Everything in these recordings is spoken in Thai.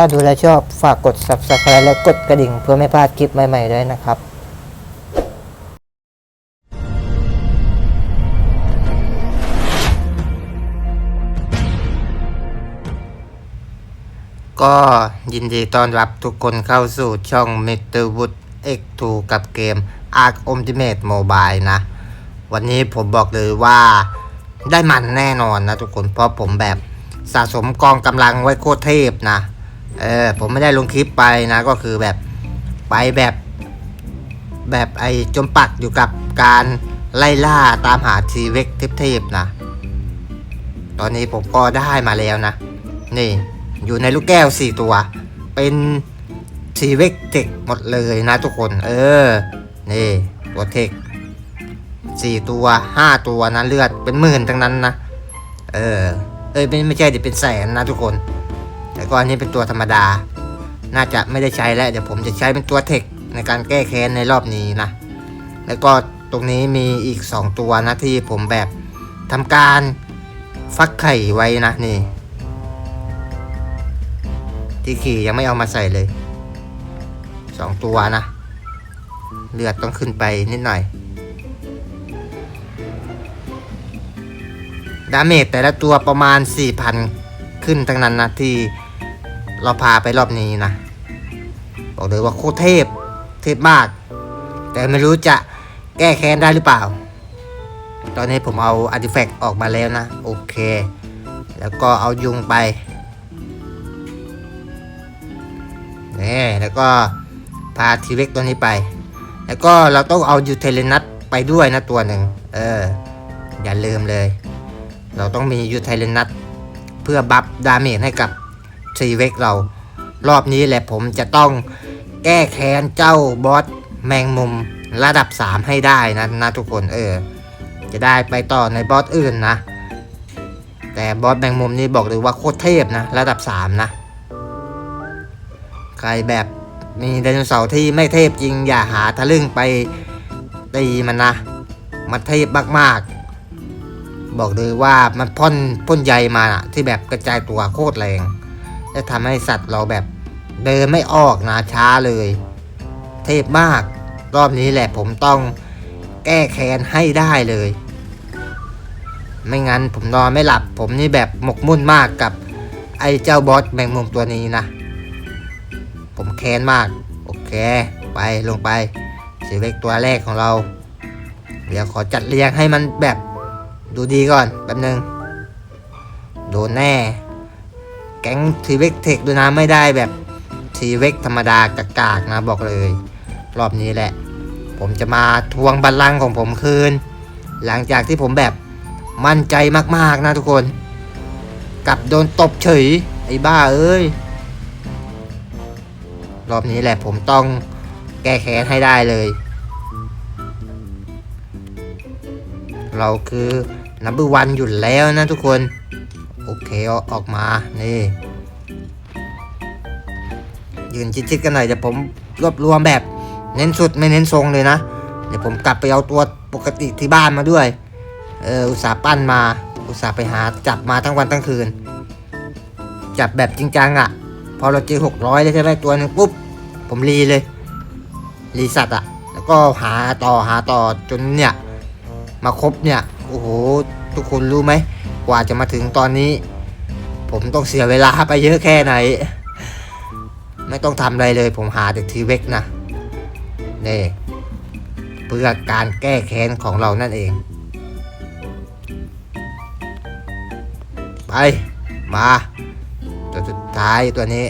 ถ้าดูแลชอบฝากกด subscribe และกดกระดิ่งเพื่อไม่พลาดคลิปใหม่ๆด้วยนะครับก็ยินดีต้อนรับทุกคนเข้าสู่ช่อง Mr. Wood X2 กับเกม Ark Ultimate Mobile นะ วันนี้ผมบอกเลยว่าได้มันแน่นอนนะทุกคนเพราะผมแบบสะสมกองกำลังไว้โคตรเทพนะ เออผมไม่ได้ลงคลิปไปนะก็คือแบบไปแบบ แบบไอจมปักอยู่กับการไล่ล่าตามหาทีเวกเทพๆนะ ตอนนี้ผมก็ได้มาแล้วนะ นี่อยู่ในลูกแก้วสี่ตัว เป็นทีเวกเทคหมดเลยนะทุกคน เออ นี่ตัวเทคสี่ตัวห้าตัวนะเลือดเป็นหมื่นทั้งนั้นนะ เออ เอ้ยไม่ไม่ใช่ดิเป็นแสนนะทุกคน แต่ก็อันนี้เป็นตัวธรรมดา น่าจะไม่ได้ใช้แล้วเดี๋ยวผมจะใช้เป็นตัวเทคในการแก้แค้นในรอบนี้นะ แล้วก็ตรงนี้มีอีก 2 ตัวนะที่ผมแบบทำการฟักไข่ไว้นะนี่ ที่ขี่ยังไม่เอามาใส่เลย 2 ตัวนะ เลือดต้องขึ้นไปนิดหน่อยดาเมจแต่ละตัวประมาณ 4,000 ขึ้นทั้งนั้นนะที่ เราพาไปรอบนี้นะ บอกเลยว่าโคตรเทพ เทพมาก แต่ไม่รู้จะแก้แค้นได้หรือเปล่า ตอนนี้ผมเอาอาร์ติแฟกต์ออกมาแล้วนะ โอเค แล้วก็เอายุงไปนี่แล้วก็พาทีเล็กตัวนี้ไป แล้วก็เราต้องเอายูเทเลนัทไปด้วยนะตัวหนึ่ง เออ อย่าลืมเลย เราต้องมียูเทเลนัทเพื่อบัฟดาเมจให้กับ ทีเวกเรา รอบนี้แหละผมจะต้องแก้แค้นเจ้าบอสแมงมุมระดับ 3 ให้ได้นะนะทุกคนเออ จะได้ไปต่อในบอสอื่นนะ แต่บอสแมงมุมนี่บอกเลยว่าโคตรเทพนะ ระดับ 3 นะ ใครแบบมีไดโนเสาร์ที่ไม่เทพจริงอย่าหาทะลึ่งไปตีมันนะ มันเทพมากๆ บอกเลยว่ามันพ่นพ่นใยมาอะที่แบบกระจายตัวโคตรแรง จะทำให้สัตว์เราแบบเดินไม่ออกนะช้าเลย เทพมาก รอบนี้แหละผมต้องแก้แค้นให้ได้เลย ไม่งั้นผมนอนไม่หลับ ผมนี่แบบหมกมุ่นมากกับไอ้เจ้าบอสแมงมุมตัวนี้นะ ผมแค้นมาก โอเค ไปลงไปสีเล็กตัวแรกของเรา เดี๋ยวขอจัดเรียงให้มันแบบดูดีก่อนแป๊บนึง โดนแน่ แก๊งทีเวกเทคด้วยนะไม่ได้แบบทีเวกธรรมดากากๆนะบอกเลย รอบนี้แหละ ผมจะมาทวงบัลลังก์ของผมคืน หลังจากที่ผมแบบมั่นใจมากๆนะทุกคนกลับโดนตบเฉยไอ้บ้าเอ้ย รอบนี้แหละผมต้องแก้แค้นให้ได้เลย เราคือนับเบอร์วันอยู่แล้วนะทุกคน โอเคออกมานี่ยืนชิดๆกันหน่อยเดี๋ยวผมรวบรวมแบบเน้นสุดไม่เน้นทรงเลยนะ เดี๋ยวผมกลับไปเอาตัวปกติที่บ้านมาด้วย เอออุตส่าห์ปั้นมา อุตส่าห์ไปหาจับมาทั้งวันทั้งคืน จับแบบจริงจังอะ่ะ พอเราเจอหกร้อยแล้ใช่ไหมตัวหนึงปุ๊บ ผมรีเลย รีสัตว์อะ่ะ แล้วก็หาต่อหาต่อจนเนี่ย มาครบเนี่ย โอ้โห ทุกคนรู้ไหม กว่าจะมาถึงตอนนี้ ผมต้องเสียเวลาไปเยอะแค่ไหน ไม่ต้องทำอะไรเลยผมหาแต่ทีเวกนะนี่เพื่อการแก้แค้นของเรานั่นเอง ไป มาตัวสุดท้ายตัวนี้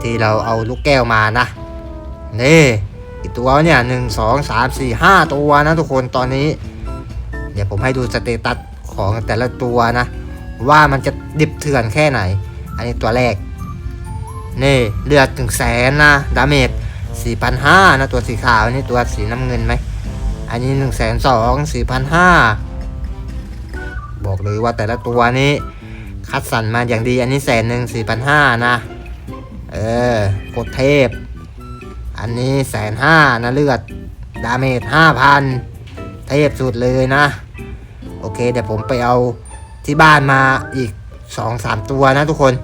ที่เราเอาลูกแก้วมานะ นี่อีกตัวเนี่ยหนึ่งสองสามสี่ห้าตัวนะทุกคนตอนนี้ เดี๋ยวผมให้ดูสเตตัส ของแต่ละตัวนะ ว่ามันจะดิบเถื่อนแค่ไหน อันนี้ตัวแรก นี่เลือดถึงแสนนะ ดาเมจสี่พันห้านะ ตัวสีขาวนี่ตัวสีน้ำเงินไหม อันนี้หนึ่งแสนสองสี่พันห้าบอกเลยว่าแต่ละตัวนี้ คัดสรรมาอย่างดีอันนี้แสนหนึ่งสี่พันห้านะ เออกดเทพ อันนี้แสนห้านะเลือด ดาเมจห้าพันเทพสุดเลยนะ โอเค เดี๋ยวผมไปเอาที่บ้านมาอีกสองสามตัวนะทุกคน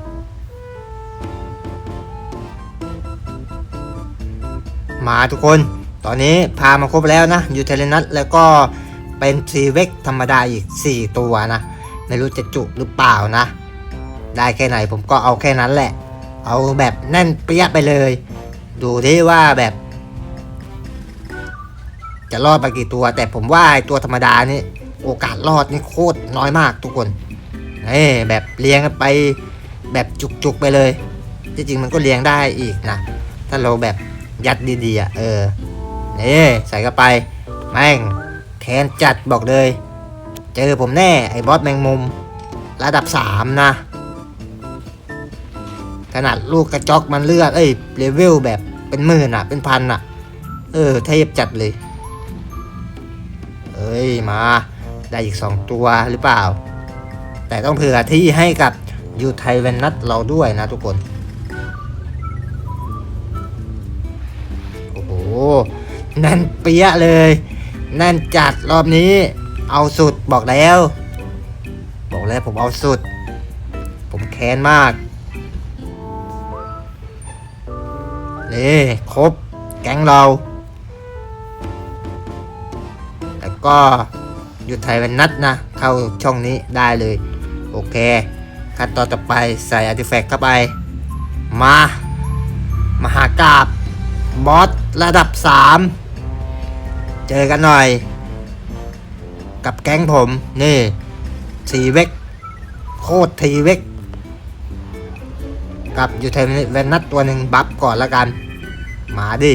มาทุกคน ตอนนี้พามาครบแล้วนะยูเทเลนัสแล้วก็เป็นซีเวกธรรมดาอีก 4 ตัวนะ ไม่รู้จะจุหรือเปล่านะ ได้แค่ไหนผมก็เอาแค่นั้นแหละ เอาแบบแน่นเปี้ยไปเลย ดูดิว่าแบบ จะรอดไปกี่ตัว แต่ผมว่าตัวธรรมดานี่ โอกาสรอดนี่โคตรน้อยมากทุกคนเอ้แบบเลี้ยงกันไปแบบจุกๆไปเลย จริงๆมันก็เลี้ยงได้อีกนะ ถ้าเราแบบยัดดีๆอะเออนี่ใส่เข้าไป แม่งแคนจัดบอกเลย เจอผมแน่ไอ้บอสแมงมุม ระดับสามนะ ขนาดลูกกระจอกมันเลือด เอ้ยเลเวลแบบเป็นหมื่นอะ เป็นพันอะ เออเทพจัดเลย เอ้ย มา ได้อีกสองตัวหรือเปล่า แต่ต้องเผื่อที่ให้กับยูไทเวนนัทเราด้วยนะทุกคน โอ้โหแน่นเปี้ยเลยแน่นจัดรอบนี้ เอาสุดบอกแล้ว บอกแล้วผมเอาสุด ผมแค้นมากนี่ครบแก๊งเรา แล้วก็ หยุดไทยวันนัดนะ เข้าช่องนี้ได้เลย โอเค ขั้นตอนต่อไปใส่อาร์ติแฟกต์เข้าไป มา มหากราบบอสระดับ 3 เจอกันหน่อย กับแก๊งผม นี่ทีเวกโคตรทีเวกกับยูเทนเวนนัทตัวหนึ่งบัฟก่อนละกัน มาดิ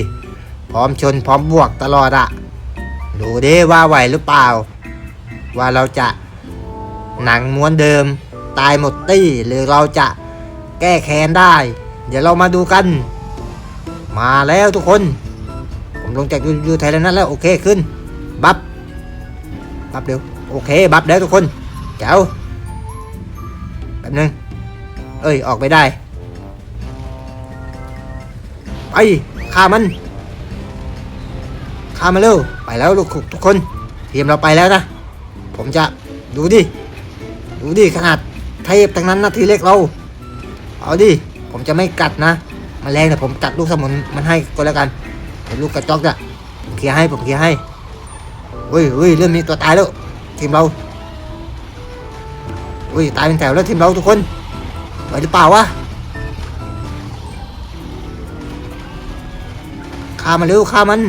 พร้อมชนพร้อมบวกตลอดอะดูดิว่าไหวหรือเปล่า ว่าเราจะหนังม้วนเดิมตายหมดตี้หรือเราจะแก้แค้นได้ เดี๋ยวเรามาดูกัน มาแล้วทุกคน ผมลงจากยูไทยแล้วนั้นแล้วโอเคขึ้น บัฟบัฟเร็วโอเค บัฟแล้วทุกคนเจ้าแป๊บนึง เอ้ย ออกไปได้ ไปฆ่ามันฆ่ามันเร็ว ไปแล้วลูกทุกคน ทีมเราไปแล้วนะ ผมจะดูดิ ดูดิ ขนาดเทพทั้งนั้นนะทีเล็กเรา เอาดิ ผมจะไม่กัดนะมแมลงแต่ผมกัดลูกสมุนมันให้ก็แล้วกันเดี๋ยวลูกกระจอกจะผมเคลียร์ให้ผมเคลียร์ให้เฮ้ยเฮ้ยเริ่มมีตัวตายแล้วทีมเราเฮ้ยตายเป็นแถวแล้วทีมเราทุกคนไหวหรือเปล่าวะฆ่ามันเร็วฆ่ามัน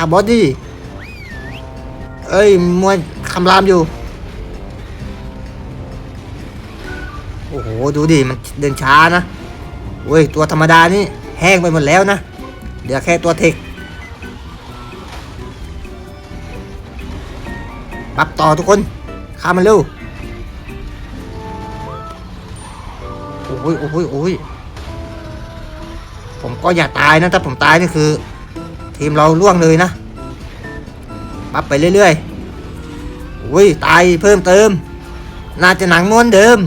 ฆ่าบอสดิเอ้ยมวยคำรามอยู่ โอ้โห ดูดิ มันเดินช้านะเว้ย ตัวธรรมดานี่แห้งไปหมดแล้วนะ เหลือแค่ตัวเทคปรับต่อทุกคน ข้ามมันเร็ว โอ้ยโอ้ยโอ้ยผมก็อย่าตายนะ ถ้าผมตายนี่คือ ทีมเราล่วงเลยนะปรับไปเรื่อยๆโอ้ยตายเพิ่มเติม น่าจะหนังม้วนเดิม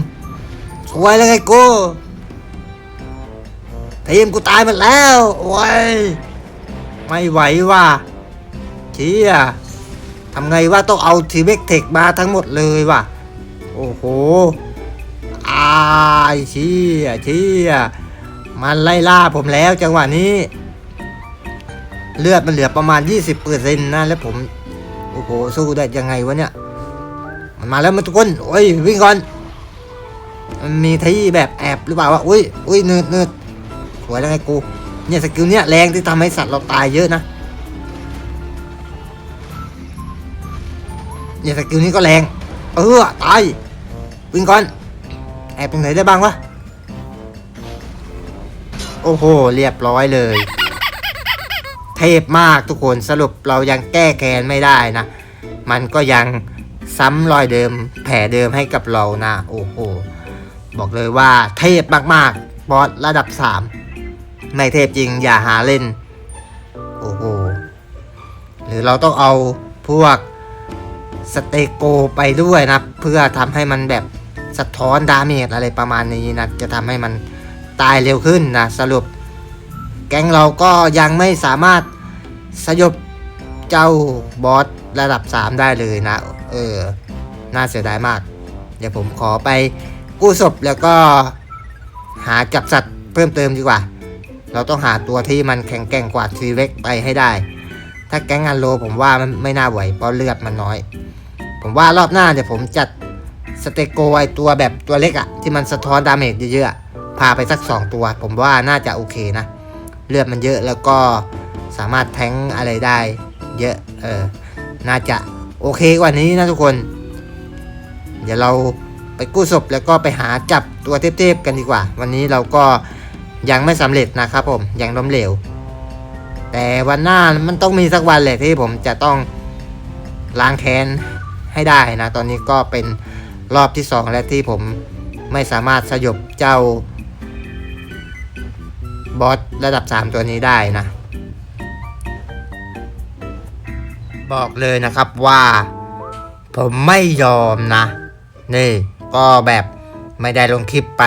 สวยแล้วไงกูทีมกูตายหมดแล้วโอ้ยไม่ไหวว่ะเชี่ยทำไงว่าต้องเอาทีเวกเทคมาทั้งหมดเลยว่ะ โอ้โหอายเชี่ยเชี่ยมันไล่ล่าผมแล้วจังหวะนี้ เลือดมันเหลือประมาณ 20เปอร์เซ็นต์นะแล้วผมโอ้โหสู้ได้ยังไงวะเนี่ยมันมาแล้วมันทุกคนโอ้ยวิ่งก่อนมันมีที่แบบแอบหรือเปล่าวะอุ้ยอุ้ยเนืดเนืดสวยแล้วไงกูเนี่ยสกิลเนี่ยแรงที่ทำให้สัตว์เราตายเยอะนะเนี่ยสกิลนี้ก็แรง เออตายวิ่งก่อน แอบตรงไหนได้บ้างวะ โอ้โห เรียบร้อยเลย เทพมากทุกคนสรุปเรายังแก้แค้นไม่ได้นะ มันก็ยังซ้ำรอยเดิมแผลเดิมให้กับเรานะโอ้โหบอกเลยว่าเทพมากๆบอสระดับ 3 ไม่เทพจริงอย่าหาเล่น โอ้โห หรือเราต้องเอาพวกสเตโกไปด้วยนะ เพื่อทำให้มันแบบสะท้อนดาเมจอะไรประมาณนี้นะ จะทำให้มันตายเร็วขึ้นนะ สรุป แก๊งเราก็ยังไม่สามารถสยบเจ้าบอสระดับ 3 ได้เลยนะ เออ น่าเสียดายมาก เดี๋ยวผมขอไปกู้ศพแล้วก็หาจับสัตว์เพิ่มเติมดีกว่า เราต้องหาตัวที่มันแข็งแกร่งกว่าทีเล็กไปให้ได้ ถ้าแก๊งอันโลผมว่ามันไม่น่าไหวเพราะเลือดมันน้อย ผมว่ารอบหน้าเดี๋ยวผมจัดสเตโกไอตัวแบบตัวเล็กอะที่มันสะท้อนดาเมจเยอะๆอะพาไปสักสองตัว ผมว่าน่าจะโอเคนะ เลือดมันเยอะแล้วก็สามารถแทงอะไรได้ เยอะเออน่าจะโอเคกว่านี้นะทุกคน เดี๋ยวเราไปกู้ศพแล้วก็ไปหาจับตัวเทพๆกันดีกว่า วันนี้เราก็ยังไม่สำเร็จนะครับผมยังล้มเหลว แต่วันหน้ามันต้องมีสักวันแหละที่ผมจะต้องล้างแค้นให้ได้นะ ตอนนี้ก็เป็นรอบที่สองแล้วที่ผมไม่สามารถสยบเจ้า บอสระดับ 3 ตัวนี้ได้นะ บอกเลยนะครับว่า ผมไม่ยอมนะ นี่ก็แบบไม่ได้ลงคลิปไป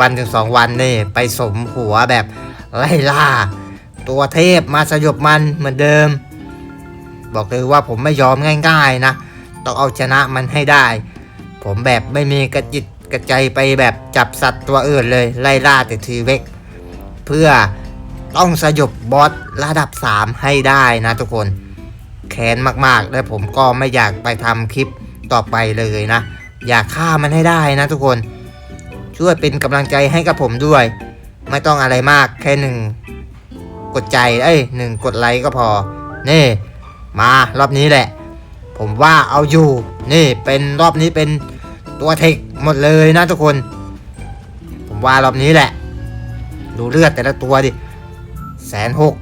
วันถึงสองวันนี่ไปสมหัวแบบไล่ล่า ตัวเทพมาสยบมันเหมือนเดิม บอกเลยว่าผมไม่ยอมง่ายๆนะ ต้องเอาชนะมันให้ได้ ผมแบบไม่มีกระจิตกระใจไปแบบจับสัตว์ตัวอื่นเลยไล่ล่าแต่ทีเวก เพื่อต้องสยบบอสระดับ 3 ให้ได้นะทุกคน แค้นมากๆ และผมก็ไม่อยากไปทำคลิปต่อไปเลยนะ อยากฆ่ามันให้ได้นะทุกคน ช่วยเป็นกำลังใจให้กับผมด้วย ไม่ต้องอะไรมากแค่หนึ่งกดใจเอ้ยหนึ่งกดไลค์ก็พอ นี่ มารอบนี้แหละ ผมว่าเอาอยู่ นี่เป็นรอบนี้เป็นตัวเทคหมดเลยนะทุกคน ผมว่ารอบนี้แหละ ดูเลือดแต่ละตัวดิแสนหก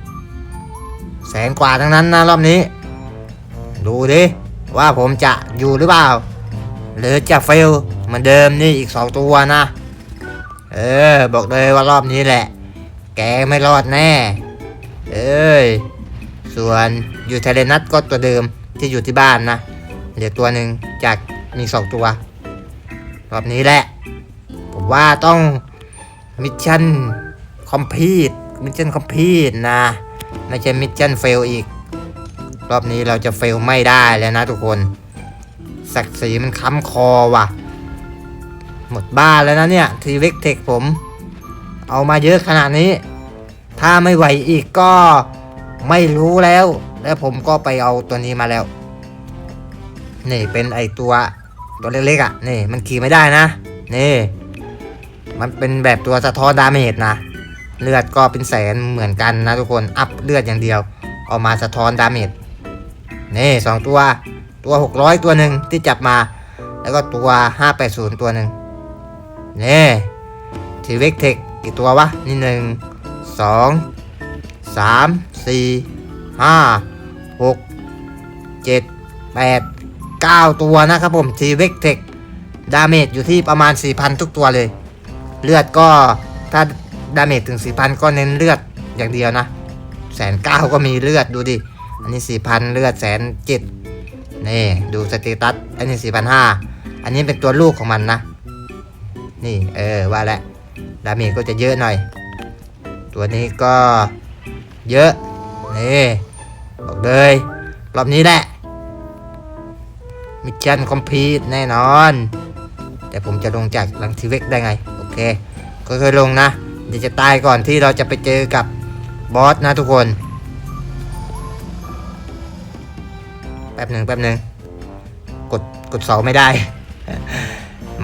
แสนกว่าทั้งนั้นนะรอบนี้ ดูดิ ว่าผมจะอยู่หรือเปล่า หรือจะเฟลเหมือนเดิมนี่อีกสองตัวนะ เออ บอกเลยว่ารอบนี้แหละ แกไม่รอดแน่ เอ้ย ส่วนอยู่เทเลนัทก็ตัวเดิมที่อยู่ที่บ้านนะเหลือตัวหนึ่งจากมีสองตัว รอบนี้แหละ ผมว่าต้องมิชชั่น คอมพลีทมิชชั่นคอมพลีทนะไม่ใช่มิชชั่นเฟลอีก รอบนี้เราจะเฟลไม่ได้แล้วนะทุกคน ศักดิ์ศรีมันค้ำคอว่ะ หมดบ้านแล้วนะเนี่ยทีเวกเทคผม เอามาเยอะขนาดนี้ ถ้าไม่ไหวอีกก็ไม่รู้แล้ว แล้วผมก็ไปเอาตัวนี้มาแล้ว นี่เป็นไอตัวตัวเล็กๆอะ นี่มันขี่ไม่ได้นะ นี่ มันเป็นแบบตัวสะท้อนดาเมจนะ เลือดก็เป็นแสนเหมือนกันนะทุกคนอัพเลือดอย่างเดียวออกมาสะท้อนดาเมจนี่สองตัวตัว 600 ตัวหนึ่งที่จับมา แล้วก็ตัว 580 ตัวหนึ่งนี่ทีเวกเทคกี่ตัววะ นี่หนึ่งสองสามสี่ห้าหกเจ็ดแปดเก้าตัวนะครับผมทีเวกเทคดาเมจอยู่ที่ประมาณ 4,000 ทุกตัวเลย เลือดก็ถ้า ดาเมจถึง 4,000 ก็เน้นเลือดอย่างเดียวนะแสนเก้าก็มีเลือดดูดิ อันนี้ 4,000 เลือดแสนเจ็ดนี่ดูสเตตัสอันนี้ 4,500 อันนี้เป็นตัวลูกของมันนะ นี่เออว่าแล้วดาเมจก็จะเยอะหน่อย ตัวนี้ก็เยอะ นี่บอกเลย รอบนี้แหละ มิชชั่นคอมพลีทแน่นอน แต่ผมจะลงจากลังทีเวกได้ไง โอเค ก็เคยลงนะ เดี๋ยวจะตายก่อนที่เราจะไปเจอกับบอสนะทุกคน แป๊บหนึ่งแป๊บหนึ่งกดกดเสาไม่ได้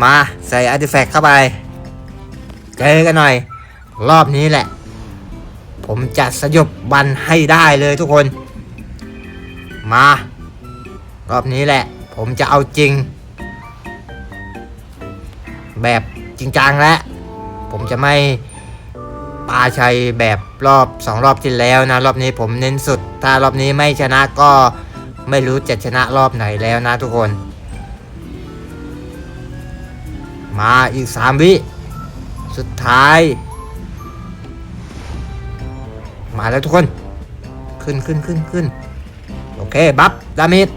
มาใส่อาร์ติแฟกต์เข้าไป เจอกันหน่อย รอบนี้แหละ ผมจะสยบบันให้ได้เลยทุกคน มา รอบนี้แหละ ผมจะเอาจริง แบบจริงจังแล้วผมจะไม่ ปาชัยแบบรอบสองรอบที่แล้วนะ รอบนี้ผมเน้นสุด ถ้ารอบนี้ไม่ชนะก็ไม่รู้จะชนะรอบไหนแล้วนะทุกคน มาอีกสามวิ สุดท้าย มาแล้วทุกคน ขึ้นขึ้นขึ้นขึ้นโอเค บัฟดาเมจ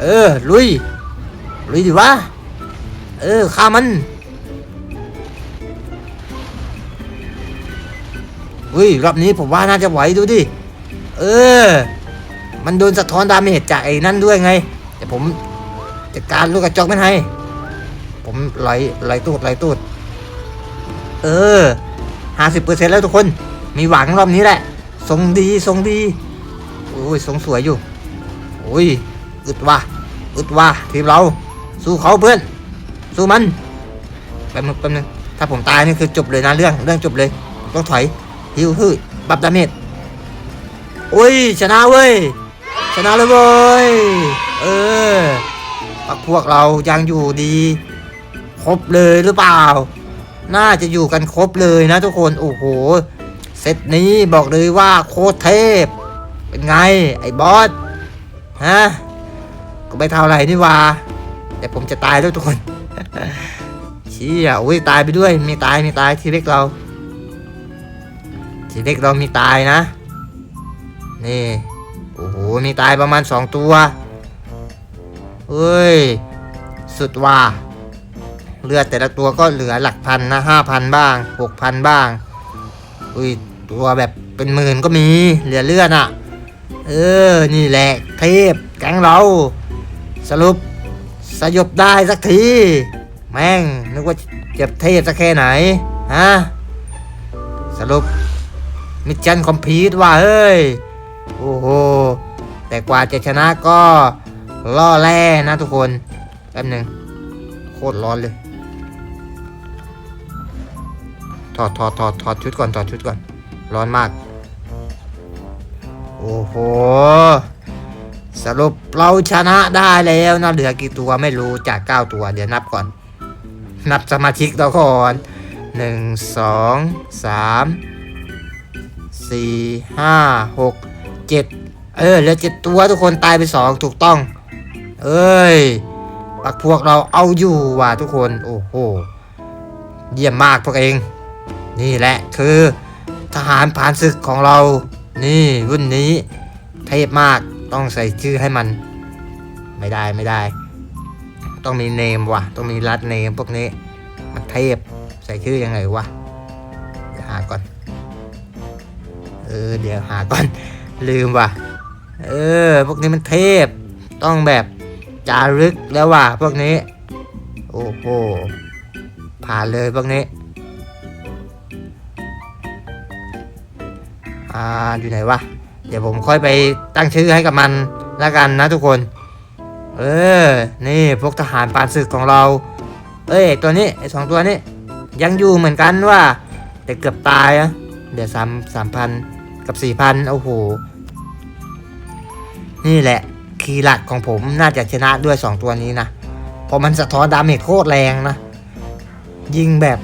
เออ ลุย ลุยดิวะ เออฆ่ามัน อุ้ยรอบนี้ผมว่าน่าจะไหวดูดิ เออ มันโดนสะท้อนดาเมจจากไอ้นั่นด้วยไง แต่ผมจัดการลูกกระจอกมันให้ ผมไหลไหลตูดไหลตูด เออห้าสิบเปอร์เซ็นต์แล้วทุกคน มีหวังรอบนี้แหละ ทรงดีทรงดีโอ้ยทรงสวยอยู่โอ้ยอึดว่ะอึดว่ะทีมเรา สู้เขาเพื่อน สู้มันแป๊บนึงแป๊บนึงถ้าผมตายนี่คือจบเลยนะเรื่องเรื่องจบเลย ต้องถอย ฮิวฮึบับดาเมจโอ้ยชนะเว้ย ชนะเลยเว้ย เออปักพวกเรายังอยู่ดี ครบเลยหรือเปล่า น่าจะอยู่กันครบเลยนะทุกคน โอ้โห เซตนี้บอกเลยว่าโคตรเทพ เป็นไงไอ้บอส ฮะ ก็ไม่เท่าไหร่นี่ว่า แต่ผมจะตายด้วยทุกคนเชี่ยโอ้ยตายไปด้วย มีตาย มีตายทีเล็กเรา ทีเล็กเรามีตายนะ นี่ โอ้โห มีตายประมาณสองตัว เฮ้ย สุดว่า เลือดแต่ละตัวก็เหลือหลักพันนะห้าพันบ้างหกพันบ้าง อุ้ย ตัวแบบเป็นหมื่นก็มี เหลือเลือดอะ เออ นี่แหละเทพแก๊งเรา สรุปสยบได้สักที แม่ง นึกว่าเจ็บเทพสักแค่ไหน ฮะ สรุป มิชชั่นคอมพลีทว่าเฮ้ย โอ้โห แต่กว่าจะชนะก็ล่อแร่นะทุกคนแป๊บหนึ่งโคตรร้อนเลย ถอดถอดถอดถอดชุดก่อนถอดชุดก่อน ร้อนมาก โอ้โห สรุปเราชนะได้แล้วนะเหลือกี่ตัวไม่รู้จาก9ตัว เดี๋ยวนับก่อน นับสมาชิกเราก่อนหนึ่งสองสาม สี่ห้าหกเจ็ดเออเหลือเจ็ดตัวทุกคนตายไปสองถูกต้อง เอ้ยปักพวกเราเอาอยู่ว่ะทุกคนโอ้โหเยี่ยมมากพวกเอง นี่แหละคือทหารผ่านศึกของเรา นี่รุ่นนี้เทพมากต้องใส่ชื่อให้มัน ไม่ได้ไม่ได้ ต้องมีเนมว่ะ ต้องมีรัดเนมพวกนี้ มันเทพใส่ชื่อยังไงวะหาก่อน เออ เดี๋ยวหาก่อน ลืมว่ะ เออ พวกนี้มันเทพ ต้องแบบจารึกแล้วว่ะพวกนี้ โอ้โห ผ่านเลยพวกนี้ อ่า อยู่ไหนวะ เดี๋ยวผมค่อยไปตั้งชื่อให้กับมันแล้วกันนะทุกคน เออ นี่พวกทหารปานศึกของเรา เอ้ย ตัวนี้ไอสองตัวนี้ ยังอยู่เหมือนกันว่า แต่เกือบตายอะเดี๋ยวสามสามพัน กับสี่พันโอ้โห นี่แหละ คีย์หลักของผมน่าจะชนะด้วยสองตัวนี้นะเพราะมันสะท้อนดาเมจโคตรแรงนะ ยิงแบบ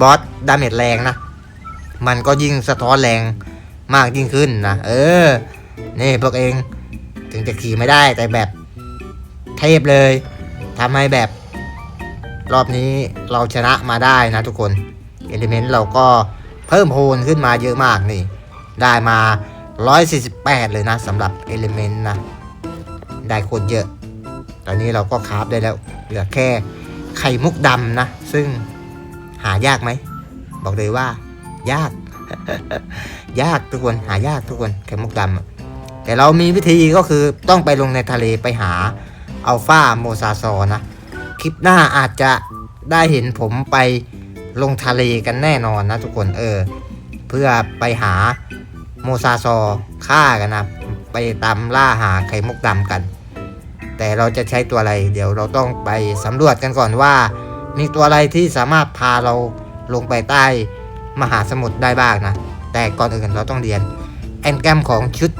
บอสดาเมจแรงนะ มันก็ยิ่งสะท้อนแรงมากยิ่งขึ้นนะ เออ นี่พวกเอง ถึงจะขี่ไม่ได้แต่แบบเทพเลยทำให้แบบ รอบนี้เราชนะมาได้นะทุกคน เอลิเมนต์เราก็เพิ่มโพนขึ้นมาเยอะมากนี่ ได้มา 148 เลยนะสำหรับเอลิเมนต์นะ ได้โคตรเยอะ ตอนนี้เราก็คราฟได้แล้ว เหลือแค่ไข่มุกดำนะ ซึ่งหายากไหม บอกเลยว่า ยาก ยากทุกคน หายากทุกคนไข่มุกดำแต่เรามีวิธีก็คือต้องไปลงในทะเลไปหาอัลฟาโมซาซอนะ คลิปหน้าอาจจะได้เห็นผมไปลงทะเลกันแน่นอนนะทุกคนเออ เพื่อไปหา โมซาซอฆ่ากันนะไปตามล่าหาไข่มุกดำกัน แต่เราจะใช้ตัวอะไร เดี๋ยวเราต้องไปสำรวจกันก่อนว่า มีตัวอะไรที่สามารถพาเราลงไปใต้มหาสมุทรได้บ้างนะ แต่ก่อนอื่นเราต้องเรียนแอนแกมของชุด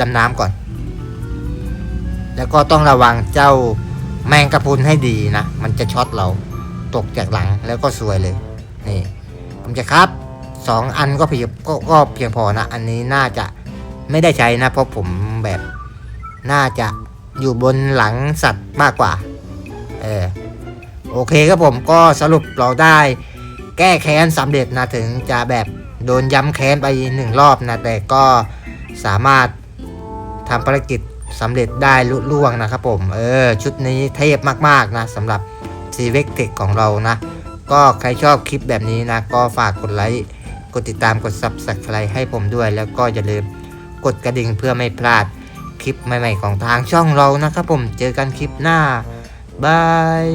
ดำน้ำก่อน แล้วก็ต้องระวังเจ้าแมงกะพุนให้ดีนะ มันจะช็อตเราตกจากหลังแล้วก็ซวยเลย นี่ ผมจะครับ สองอันก็เพียงก็ก็เพียงพอนะ อันนี้น่าจะไม่ได้ใช้นะ เพราะผมแบบน่าจะอยู่บนหลังสัตว์มากกว่า เออโอเคครับผมก็สรุปเราได้แก้แค้นสำเร็จนะถึงจะแบบโดนย้ำแค้นไปหนึ่งรอบนะ แต่ก็สามารถทำภารกิจสำเร็จได้ลุล่วงนะครับผม เออ ชุดนี้เทพมาก ๆ นะสำหรับ c v e c t e c h ของเรานะ ก็ใครชอบคลิปแบบนี้นะ ก็ฝากกดไลค์ กดติดตามกด Subscribe ให้ผมด้วย แล้วก็อย่าลืมกดกระดิ่งเพื่อไม่พลาดคลิปใหม่ ๆ ของทางช่องเรานะครับผมเจอกันคลิปหน้าบาย